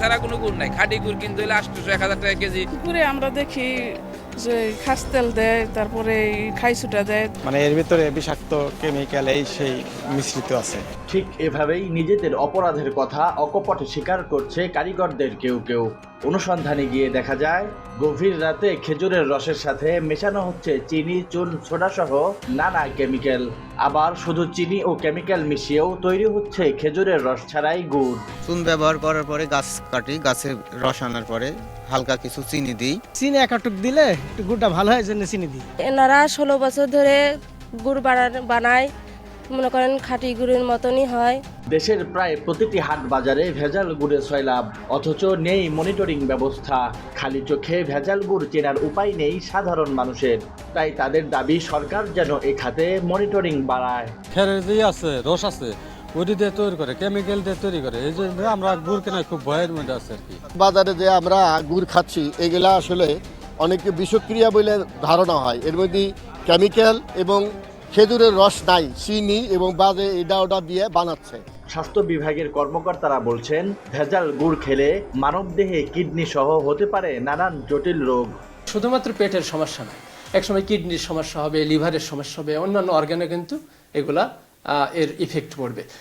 ছাড়া কোনো গুড় নাই। খাঁটি গুড় কিন্তু হলে আটশোশো এক হাজার টাকা কেজি। পুকুরে আমরা দেখি যে খাস তেল দেয় তারপরে খাইছুটা দেয়। মানে এর ভিতরে বিষাক্ত কেমিক্যাল এই সেই মিশ্রিত আছে। ঠিক এভাবেই নিজেদের অপরাধের কথা অকপটে স্বীকার করছে কারিগরদের কেউ কেউ। অনুসন্ধানে গিয়ে দেখা যায় গভীর রাতে খেজুরের রসের সাথে মেশানো হচ্ছে চিনি চুন সোডা সহ নানা কেমিক্যাল আবার শুধু চিনি ও কেমিক্যাল মিশিয়েও তৈরি হচ্ছে খেজুরের রস ছাড়াই গুড়। চুন ব্যবহার করার পরে গাছ কাটি গাছে রস আনার পরে হালকা কিছু চিনি দিই। চিনি একাটুক দিলে গুড়টা ভালো হয় জন্য চিনি দিই এনারা ষোলো বছর ধরে গুড় বানা- বানায়। মনে করেন খাঁটি গুড়ের মতনই হয়। দেশের প্রায় প্রতিটি হাট বাজারে ভেজাল গুড়ের সয়লাভ অথচ নেই মনিটরিং ব্যবস্থা। খালি চোখে ভেজাল গুড় চেনার উপায় নেই সাধারণ মানুষের। তাই তাদের দাবি সরকার যেন এ খাতে মনিটরিং বাড়ায়। যে আছে রস আছে ওটি দিয়ে তৈরি করে কেমিক্যাল দিয়ে তৈরি করে এই জন্য আমরা গুড় কেনার খুব ভয়ের মধ্যে আছে আর কি। বাজারে যে আমরা গুড় খাচ্ছি এগুলা আসলে অনেকে বিষক্রিয়া বলে ধারণা হয়। এর মধ্যে কেমিক্যাল এবং খেজুরের রস নাই চিনি এবং বাজে এটা ওটা দিয়ে বানাচ্ছে। স্বাস্থ্য বিভাগের কর্মকর্তারা বলছেন ভেজাল গুড় খেলে মানবদেহে কিডনি সহ হতে পারে নানান জটিল রোগ। শুধুমাত্র পেটের সমস্যা নয় একসময় কিডনির সমস্যা হবে লিভারের সমস্যা হবে অন্যান্য অর্গানে কিন্তু এগুলা এর ইফেক্ট পড়বে।